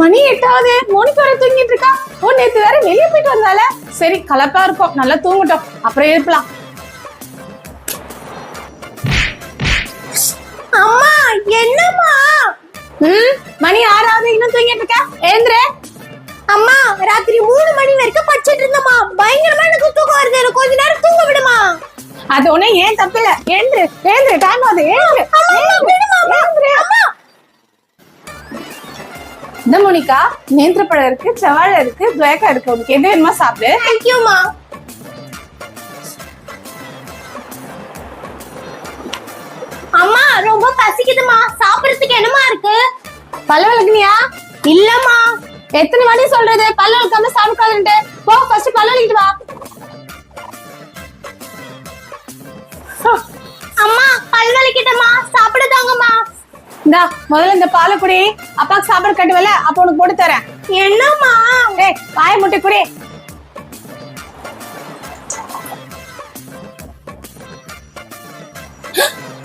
மணி எட்டாவது. மோனிகா வேற தூங்கிட்டு இருக்கா? ஓ நேத்து வேற வெளியே போயிட்டு வந்தால. சரி கலப்பா இருக்கும். நல்லா தூங்கட்டும். அப்புறம் எழுப்பலாம். அம்மா என்னம்மா? ம் மணி ஆறாவது. இன்னும் தூங்கிட்டு இருக்க? ஏந்திர அம்மா ராத்திரி மூணு மணி வரைக்கும் படிச்சிட்டு இருந்தம்மா. பயங்கரமா எனக்கு தூக்கம் வருது. எனக்கு கொஞ்ச நேரம் தூங்க விடுமா? அது ஒண்ணு ஏன் தப்பு இல்ல. ஏந்திரு ஏந்திரு டைம் ஆகுது. ஏந்திரு ஏந்திரு. இந்த மோனிகா நேந்திரப்பழம் இருக்கு செவாழை இருக்கு துவேக்கா இருக்கு. உனக்கு எது வேணுமா சாப்பிடு. தேங்க்யூமா அம்மா ரொம்ப பசிக்குதுமா. சாப்பிடுறதுக்கு என்னமா இருக்கு? பல்ல விளக்குனியா? இல்லம்மா. எத்தனை வாட்டி சொல்றது? பல்ல விளக்காம சாப்பிடாதுன்ட்டு போ ஃபர்ஸ்ட் பல்ல விளக்கிட்டு வா. அம்மா பல் வலிக்கிட்டம்மா இந்தா முதல்ல இந்த பாலை குடி. அப்பாக்கு சாப்பாடு கட்டுவல அப்ப உனக்கு போட்டு தரேன். என்னம்மா? ஏய் வாய முட்டை குடி.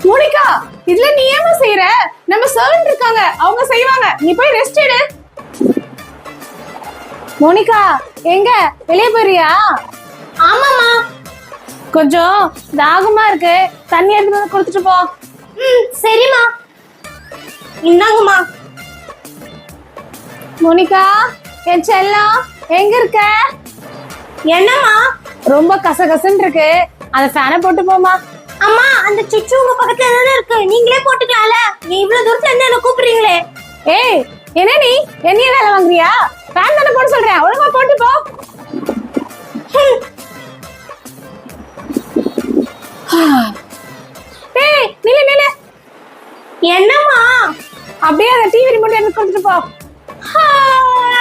மோனிகா இதுல நீ ஏமா செய்யற நம்ம சர்வன்ட் இருக்காங்க அவங்க செய்வாங்க. நீ போய் ரெஸ்ட் எடு. மோனிகா எங்க? வெளியே போறியா? ஆமாம்மா. கொஞ்சம் தாகமா இருக்கு. தண்ணி எடுத்து கொடுத்துட்டு போ. ம் சரிம்மா. இந்தாங்கம்மா. மோனிகா என் செல்லம் எங்க இருக்க? என்னம்மா? ரொம்ப கசகசன்னு இருக்கு. அந்த ஃபேனை போட்டு போமா அம்மா அந்த சுச்சு உங்க பக்கத்துல தானே இருக்கு? நீங்களே போட்டுக்கலாம்ல. நீ இவ்வளவு தூரத்துல இருந்து என்ன கூப்பிடுறீங்களே. ஏய் என்ன நீ? என்னைய வேலை வாங்குறியா? ஃபேன் தானே போட சொல்றேன் அப்படியே அந்த டிவி ரிமோட் எனக்கு கொடுத்துட்டு போ.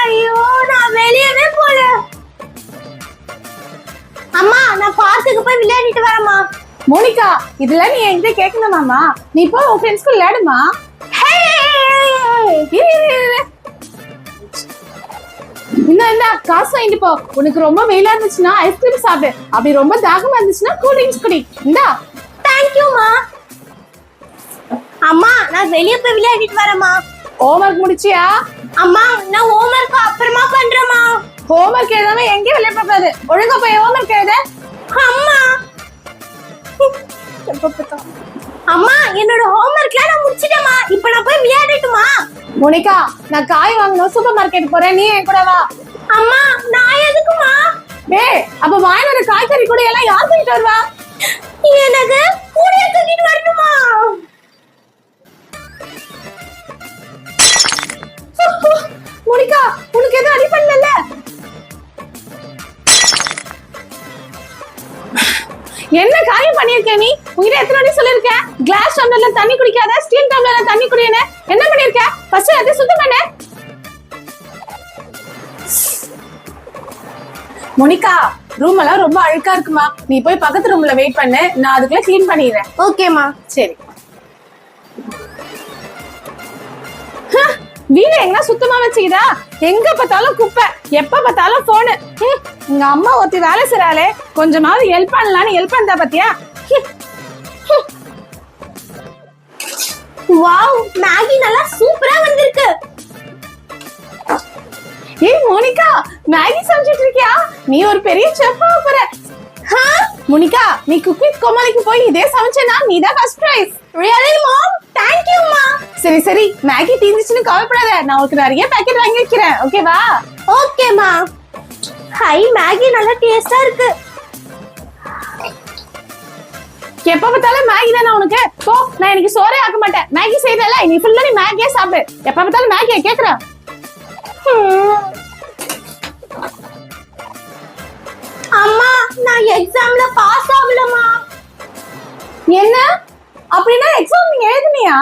ஐயோ நான் வெளியவே போல. அம்மா நான் பார்க்குக்கு போய் விளையாடிட்டு வரேம்மா. மோனிகா இதெல்லாம் நீ என்கிட்ட கேட்கணுமாமா நீ போ உன் ஃப்ரெண்ட்ஸ்க்கு விளையாடுமா. இன்னும் என்ன காசு வாங்கிட்டு போ. உனக்கு ரொம்ப வெயிலா இருந்துச்சுன்னா ஐஸ்கிரீம் சாப்பிடு. அப்படி ரொம்ப தாகமா இருந்துச்சுன்னா கூல் ட்ரிங்க்ஸ் குடி. இந்தா. தேங்க்யூம்மா அம்மா நான் வெளிய போய் விளையாடிட்டு வரேம்மா. ஹோம்ஒர்க் முடிச்சியா? அம்மா நான் ஹோம்ஒர்க் அப்புறமா பண்றேம்மா. ஹோம்ஒர்க் எழுதாம எங்கேயும் வெளியே போகாது ஒழுங்கா போய் ஹோம்ஒர்க் எழுத. அம்மா. அம்மா என்னோட ஹோம்ஒர்க்லாம் நான் முடிச்சிட்டேம்மா. இப்போ நான் போய் விளையாடட்டுமா? மோனிகா நான் காய் வாங்கணும் சூப்பர் மார்க்கெட் போறேன். நீ என் கூட வா. அம்மா நான் எதுக்குமா டேய் அப்ப ஒரு காய்கறி கூட எல்லாம் யார் தூக்கிட்டு வருவா? எனக்கு கூடைய தூக்கிட்டு வரணுமா? மோனிகா உனக்கு எதுவும் அடி பண்ணல? என்ன காரியம் பண்ணிருக்க நீ? உங்ககிட்ட எத்தனை வாட்டி சொல்லிருக்கேன் கிளாஸ் டம்ளர்ல தண்ணி குடிக்காத ஸ்டீல் டம்ளர்ல தண்ணி குடியேன்னு என்ன பண்ணிருக்க ஃபர்ஸ்ட் அதை சுத்தம் பண்ண. மோனிகா ரூம் எல்லாம் ரொம்ப அழுக்கா இருக்குமா? நீ போய் பக்கத்து ரூம்ல வெயிட் பண்ணு. நான் அதுக்குள்ள க்ளீன் பண்ணிடுறேன். ஓகேம்மா சரி. வீடு எங்க சுத்தமா வச்சுக்கிதா? எங்க பார்த்தாலும் குப்பை. எப்ப பார்த்தாலும் போனு எங்க அம்மா ஒருத்தி வேலை செய்றாளே. கொஞ்சமாவது ஹெல்ப் பண்ணலான்னு ஹெல்ப் பண்ணா பாத்தியா ஹி, வாவ் மேகி நல்லா சூப்பரா வந்திருக்கு. ஏய் மோனிகா மேகி சமைச்சிட்டு இருக்கியா? நீ ஒரு பெரிய செஃப் ஆக போற. மோனிகா நீ குக் வித் கோமாளிக்கு போய் இதே சமைச்சனா நீ தான் first prize really mom thank you மா சரி சரி. மேகி தீந்துச்சுன்னு கவலைப்படாத. நான் உனக்கு நிறைய பேக்கெட் வாங்கி வைக்கிறேன். ஓகேவா ஓகேம்மா ஹை மேகி நல்லா டேஸ்டா இருக்கு. எப்ப பார்த்தாலும் மேகி தானே உனக்கு? போ நான் எனக்கு சோறே ஆக்க மாட்டேன். மேகி செய்யறல நீ ஃபுல்லா நீ மேகியே சாப்பிடு. எப்ப பார்த்தாலும் மேகியை கேக்குறேன். அம்மா நான் எக்ஸாம்ல பாஸ் ஆகலமா என்ன? அப்படின்னா எக்ஸாம் நீங்க எழுதுனியா?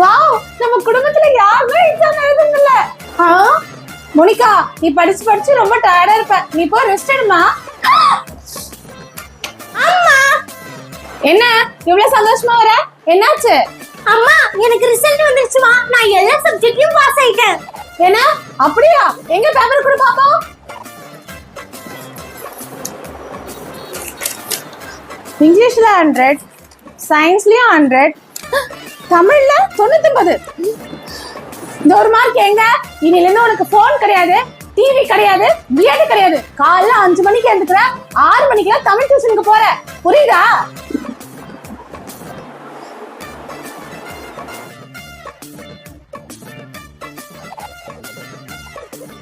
வாவ் நம்ம குடும்பத்துல யாருமே எக்ஸாம் எழுதுனதில்ல. மோனிகா நீ படிச்சு படிச்சு ரொம்ப டயர்டா இருப்ப. நீ போய் ரெஸ்ட் எடுமா? அம்மா! என்ன இவ்வளவு சந்தோஷமா வர? என்னாச்சு? அம்மா எனக்கு ரிசல்ட் வந்துருச்சுமா. நான் எல்லா சப்ஜெக்ட்லயும் பாஸ் ஆயிட்டேன். என்ன? அப்படியா? எங்க பேப்பர் கொடு பாப்போம் இங்கிலீஷ்ல ஹண்ட்ரட் சயின்ஸ்லயும் ஹண்ட்ரட் தமிழ்ல தொண்ணூத்தி ஒன்பது இந்த ஒரு மார்க் எங்க இனிலிருந்து உனக்கு போன் கிடையாது டிவி கிடையாது பிளேடு கிடையாது. காலைல அஞ்சு மணிக்கு எழுந்துக்கிற ஆறு மணிக்கு தமிழ் டியூஷனுக்கு போற. புரியுதா?